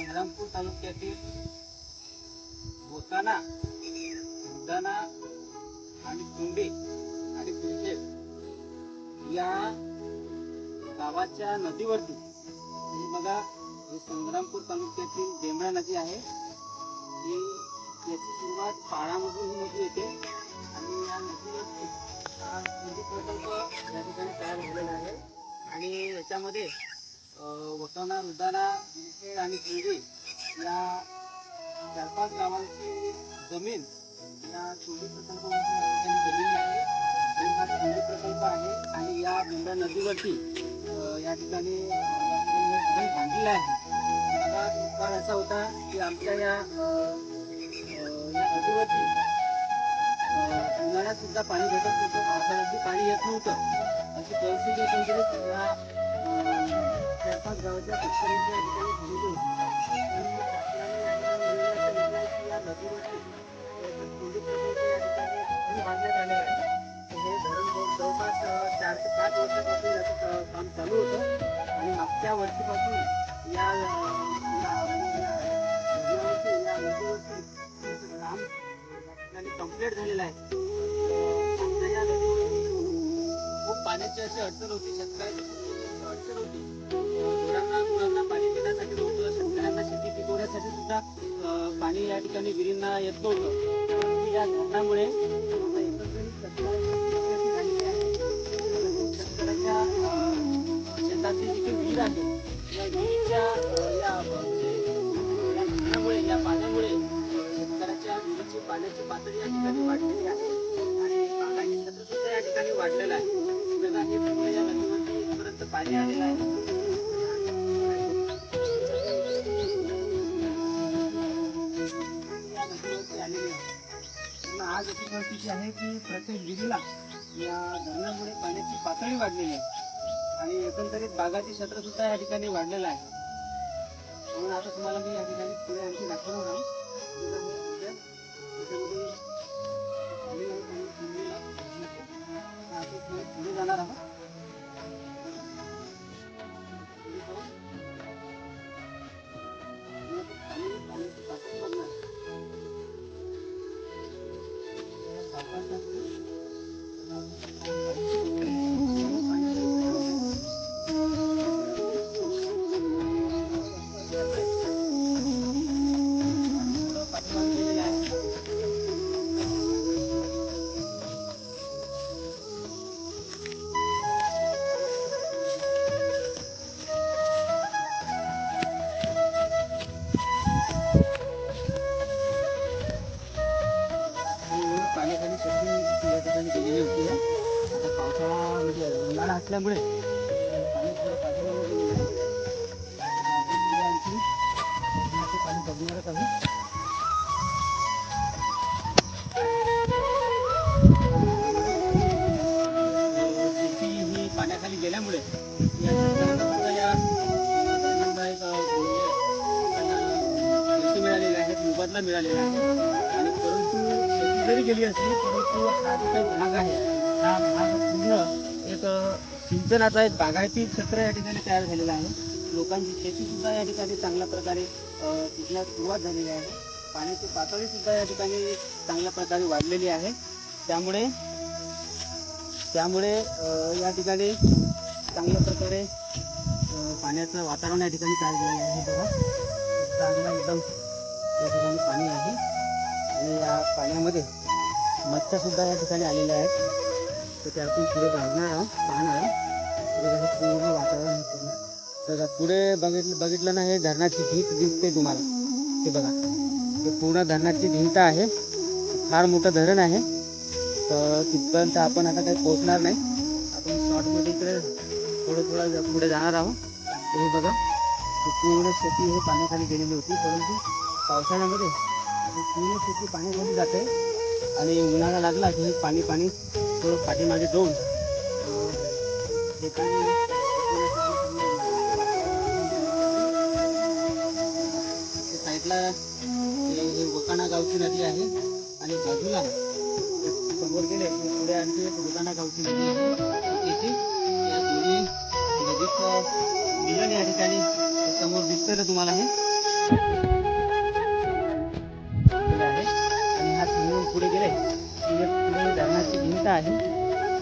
संग्रामपूर तालुक्यातील बोताना उद्दाना आणि कुंडे आणि पिरखेड या गावाच्या नदीवरती बघा हे संग्रामपूर तालुक्यातील डेमळा नदी आहे. ही याची सुरुवात पाळामधून ही नदी येते आणि या नदीवरती नदी प्रकल्प या ठिकाणी तयार झालेला आहे. आणि याच्यामध्ये अं, रुदाणा रुदाना आणि पिंडी या चार पाच गावांची जमीन या चोवीस प्रकल्पामध्ये जमीन आहे. आणि हा चोरी प्रकल्प आहे आणि या मुंबई नदीवरती या ठिकाणी अं, बांधलेलं आहे? आता एक असा होता की आमच्या या नदीवरती उन्हाळ्यात सुद्धा पाणी भेटत नव्हतं पावसाळ्यात पाणी येत नव्हतं. अशी परिस्थिती एकंदरीत पाच गावाच्या शेतकऱ्यांच्या ठिकाणी झालेली होती शासनाने या ठिकाणी की या नदीवरती प्रकल्प या ठिकाणी धरण बांधण्यात आले. आहे हे धरण जवळपास चार ते पाच वर्षापासून याचं काम चालू होतं. आणि मागच्या वर्षीपासून या धरणावरती या नदीवरती काम ठिकाणी कंप्लीट झालेलं आहे. खूप पाण्याची अशी अडचण होती शेतकऱ्याची अडचण होती. पिण्यासाठी सुद्धा पाणी या ठिकाणी विहिरींना येत नव्हतं. या धरणामुळे शेतकऱ्याच्या शेतातली जी काही विहीर आहे या विहिरीच्या या म्हणजे या पाण्यामुळे शेतकऱ्याच्या विहिरीची पाण्याची पातळी या ठिकाणी वाढलेली आहे. आणि बागायती क्षेत्र सुद्धा या ठिकाणी वाढलेलं आहे. या इथपर्यंत पाणी आलेलं आहे. आज अशी परिस्थिती आहे की प्रत्येक विहिरीला या धरणामुळे पाण्याची पातळी वाढलेली आहे. आणि एकंदरीत बागाची क्षेत्र सुद्धा या ठिकाणी वाढलेलं आहे. म्हणून आता तुम्हाला मी या ठिकाणी पुढे आणखी दाखवणार आहे. पुढे जाणार आहोत. त्यांना पैसे मिळालेले आहेत मोबदला मिळालेला आहे आणि परंतु शेती जरी गेली असली परंतु हा जो काही भाग आहे हा भाग पूर्ण एक सिंचनाचा एक बागायती क्षेत्र या ठिकाणी तयार झालेला आहे. लोकांची शेतीसुद्धा या ठिकाणी चांगल्या प्रकारे अं, पिकण्यास सुरुवात झालेली आहे. पाण्याची पातळीसुद्धा या ठिकाणी चांगल्या प्रकारे वाढलेली आहे. त्यामुळे त्यामुळे या ठिकाणी चांगल्या प्रकारे पाण्याचं वातावरण या ठिकाणी तयार झालेलं आहे. बघा चांगला एकदम या ठिकाणी पाणी आहे. आणि या पाण्यामध्ये मच्छरसुद्धा या ठिकाणी आलेल्या आहेत. तर ते आपण पुढे बघणार आहोत पाहणार आहोत पूर्ण वातावरण आहे तर पुढे बघितलं बघितलं ना हे धरणाची भीत दिसते तुम्हाला. हे बघा. हे पूर्ण धरणाची भिंत आहे. फार मोठं धरण आहे. तर तिथपर्यंत आपण आता काही पोहोचणार नाही. आपण शॉर्टमध्ये इकडे थोडं थोडं पुढे जाणार आहोत. हे बघा. पूर्ण शेती हे पाण्याखाली गेलेली होती परंतु पावसाळ्यामध्ये पूर्ण शेती पाण्याखाली जाते. आणि उन्हाळा लागला की पाणी पाणी थोडं पाठीमागे दोन साईडला वकाणा गावची नदी आहे आणि बाजूला समोर गेले की पुढे आणखी एक वकाणा गावची नदी आहे. त्याची या दोन्ही नदीचं मिलन या ठिकाणी समोर दिसतं तुम्हाला हे? पुढे गेले. पुढे धरणाची भिंत आहे.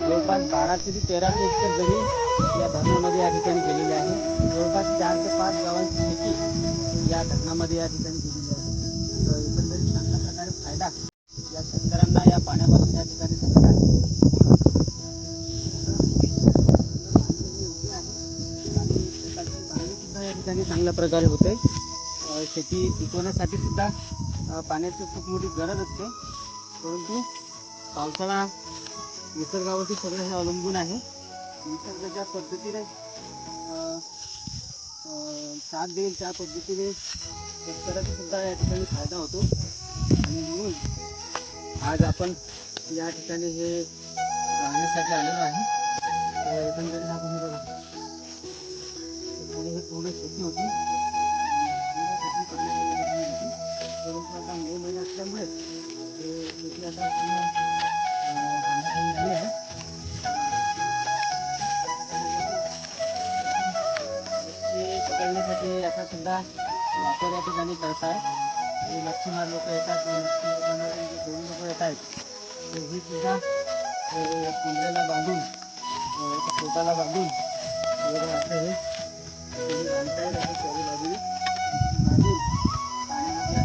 जवळपास बारा ते तेरा एकर जमीन या धरणामध्ये या ठिकाणी गेलेली आहे. जवळपास चार ते पाच गावांची शेती या धरणामध्ये या ठिकाणी गेलेली आहे. तर एकंदरीत चांगल्या प्रकारे फायदा या शेतकऱ्यांना या पाण्यापासून या ठिकाणी झालेला आहे. या ठिकाणी चांगल्या प्रकारे होते. शेती पिकवण्यासाठी सुद्धा पाण्याची खूप मोठी गरज असते. परंतु पावसाळा निसर्गावरती सगळं हे अवलंबून आहे. निसर्गाच्या पद्धतीने साथ देईल त्या पद्धतीने शेतकऱ्याचा सुद्धा या ठिकाणी फायदा होतो. आणि म्हणून आज आपण या ठिकाणी हे राहण्यासाठी आलेलो आहे. अं, कोंबड्याला बांधून पोटाला बांधून वगैरे हे चारी बाजूने बांधून पाण्यामध्ये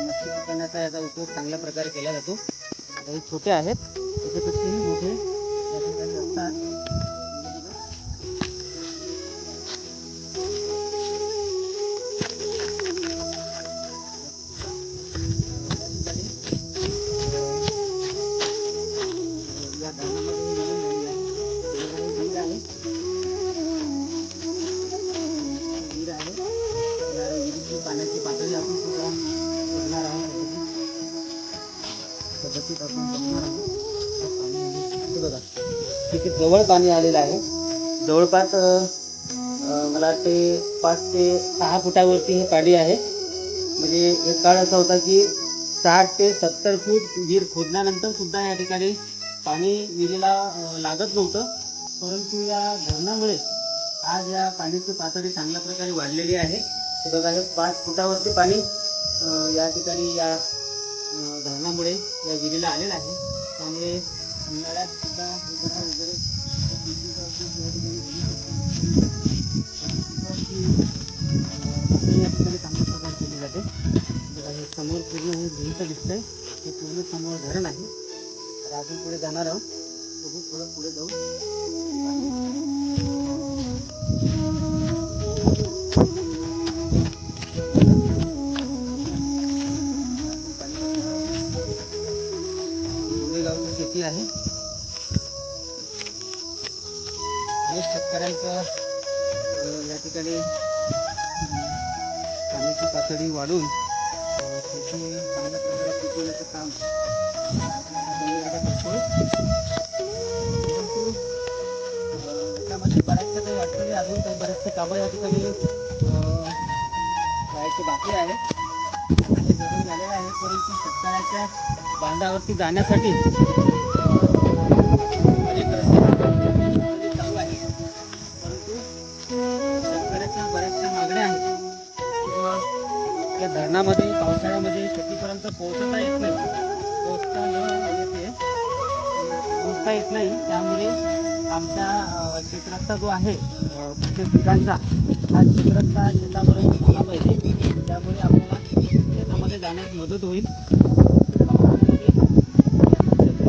मच्छी पकडण्याचा याचा उपयोग चांगल्या प्रकारे केला जातो. हे छोटे आहेत त्याच्यापेक्षाही मोठे जवळ पाणी आलेलं आहे. जवळपास मला वाटते पाच ते सहा फुटावरती हे पाणी आहे. म्हणजे एक काळ असा होता की साठ ते सत्तर फूट विहीर खोदल्यानंतर सुद्धा या ठिकाणी पाणी विहिरीला लागत नव्हतं. परंतु या धरणामुळे आज या पाण्याची पातळी चांगल्या प्रकारे वाढलेली आहे. बघा हे पाच फुटावरती पाणी या ठिकाणी या धरणामुळे या विहिरीला आलेलं आहे. त्यामुळे उन्हाळ्यात सुद्धा अं, ठिकाणी चांगल्या प्रकारे केली जाते. हे समोर पूर्ण हे भिंत आहे हे पूर्ण समोर धरण आहे. तर अजून पुढे जाणार आहोत. बघू थोडं पुढे जाऊ. शेती आहे. हे शेतकऱ्यांचं या ठिकाणी पाण्याची पातळी वाढून अं, चांगल्या काम आपण बऱ्याचशा काही अडचणी अजून काही बरेचसे कामं या ठिकाणी व्हायचे बाकी आहे. हे जरूर परंतु शेतकऱ्याच्या बांधावरती जाण्यासाठी समजा हा क्षेत्रस्थ शेतापर्यंत झाला पाहिजे. त्यामुळे आपल्याला शेतामध्ये जाण्यास मदत होईल.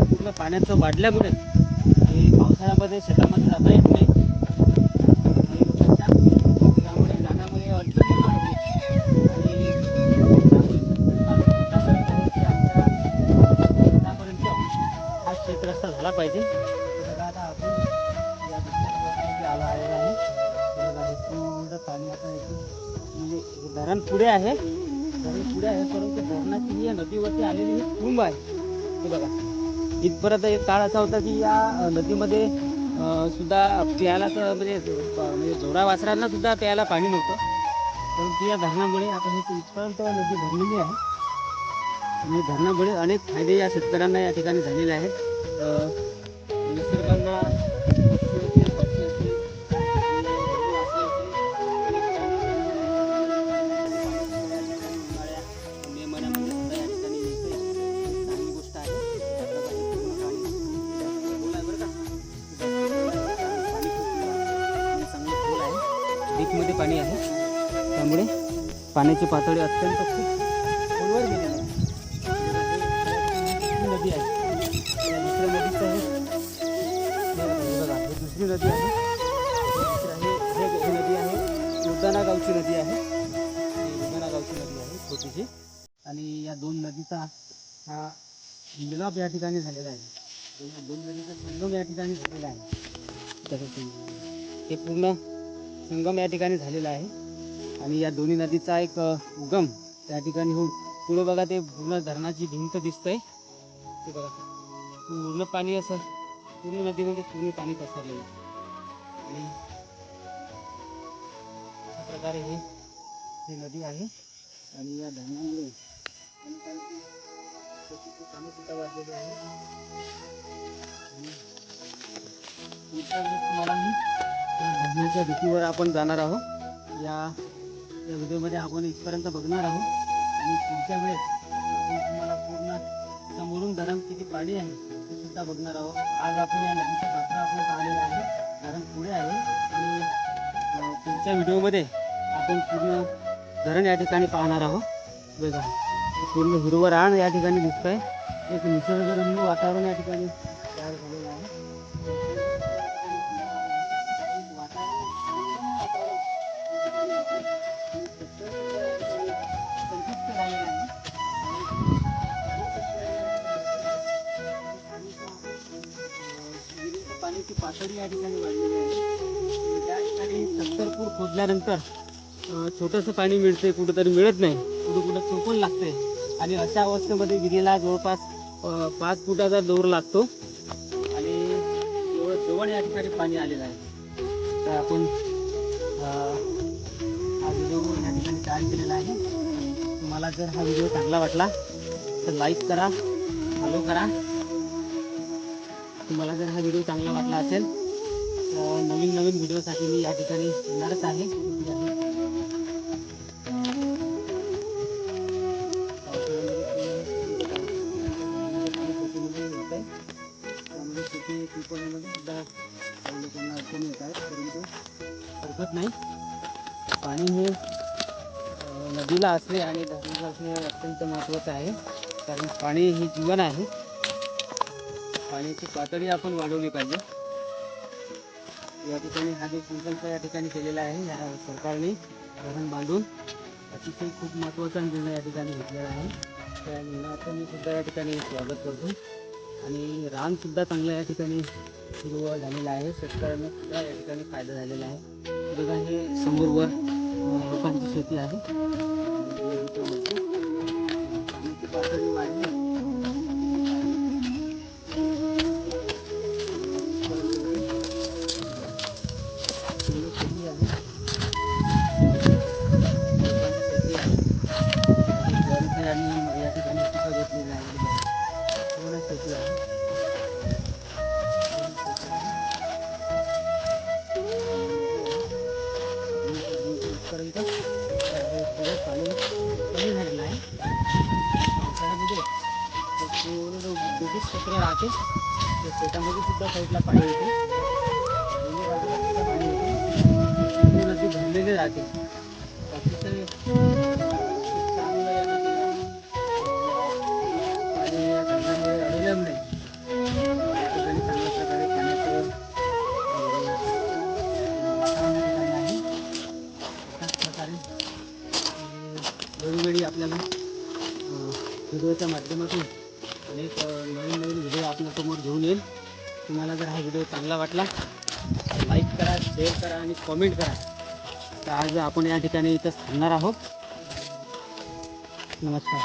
पूर्ण पाण्याचं वाढल्यामुळे पावसाळ्यामध्ये शेतामध्ये जाता येत नाही. आहे. पुढे आहे परंतु धरणाची या नदीवरती आलेली ही आहे. हे बघा. इथपर्यंत एक काळ असा होता की या नदीमध्ये सुद्धा प्यायला तर म्हणजे म्हणजे जोरा वासरांना सुद्धा प्यायला पाणी नव्हतं. परंतु या धरणामुळे आता हे इथपर्यंत नदी भरलेली आहे. आणि धरणामुळे अनेक फायदे या शेतकऱ्यांना या ठिकाणी झालेले आहेत. पाण्याची पातळी अत्यंत खूप खोलवर गेलेली आहे. नदी आहे. दुसऱ्या नदीचं हे बघा दुसरी नदी आहे. हे नदी आहे. उद्दाना गावची नदी आहे. उद्दाना गावची नदी आहे छोटीची आणि या दोन नदीचा हा मिलाप या ठिकाणी झालेला आहे. या दोन नदीचा संगम या ठिकाणी झालेला आहे. हे पूर्ण संगम या ठिकाणी झालेला आहे. आणि या दोन्ही नदीचा एक उगम त्या ठिकाणी होऊन पुढे बघा ते पूर्ण धरणाची भिंत दिसतंय. ते बघा. पूर्ण पाणी असं पूर्ण नदीमध्ये पूर्ण पाणी पसरलेलं आहे. आणि अशा प्रकारे हे ही नदी आहे. आणि या धरणामुळे पाणी सुद्धा वाढलेले आहे तुम्हाला मी या धरणाच्या भीतीवर आपण जाणार आहोत. या या व्हिडिओमध्ये आपण इथपर्यंत बघणार आहोत. आणि पुढच्या वेळेस आपण तुम्हाला पूर्ण समोरून धरण किती पाणी आहे ते सुद्धा बघणार आहोत. आज आपण या नदीचं पात्र आपण पाहिलेला आहे धरण पुढे आहे. आणि पुढच्या व्हिडिओमध्ये आपण पूर्ण धरण या ठिकाणी पाहणार आहोत. बघा पूर्ण हिरवं रान या ठिकाणी दिसतंय. एक निसर्गरम्य वातावरण या ठिकाणी तयार झालं पातळी या ठिकाणी वाढलेली आहे. त्या ठिकाणी सत्तर फूट खोदल्यानंतर छोटंसं पाणी मिळते कुठंतरी मिळत नाही. कुठं कुठं चोपण लागते आणि अशा अवस्थेमध्ये विहिरीला जवळपास पाच फुटाचा दोर लागतो. आणि एवढं जवळ या ठिकाणी पाणी आलेलं आहे. तर आपण हा व्हिडिओ या ठिकाणी तयार केलेला आहे. तुम्हाला जर हा व्हिडिओ चांगला वाटला तर लाईक करा फॉलो करा. तुम्हाला जर हा व्हिडिओ चांगला वाटला असेल तर नवीन नवीन व्हिडिओसाठी मी या ठिकाणी येणारच आहे. सुद्धा येत आहेत हरकत नाही. पाणी हे नदीला असणे आणि धरणाला असणे अत्यंत महत्त्वाचं आहे कारण पाणी हे जीवन आहे. पाण्याची पातळी आपण वाढवली पाहिजे. या ठिकाणी हा जो संकल्प या ठिकाणी केलेला आहे या सरकारने धरण बांधून अतिशय खूप महत्त्वाचा निर्णय या ठिकाणी घेतलेला आहे. त्या निर्णयाचं मी सुद्धा या ठिकाणी स्वागत करतो. आणि रानसुद्धा चांगलं या ठिकाणी हिरवळ झालेलं आहे. शेतकऱ्यांना सुद्धा या ठिकाणी फायदा झालेला आहे. बघा हे समोरवर लोकांची शेती आहे. म्हणजे पातळी वाढली. क्षेत्र राहते. त्या शेतामध्ये सुद्धा साईडला पाणी येते. पाणी येते. नदी भरलेली राहते. कॉमेंट करा. तर आज आपण या ठिकाणी इथं थांबणार आहोत. नमस्कार.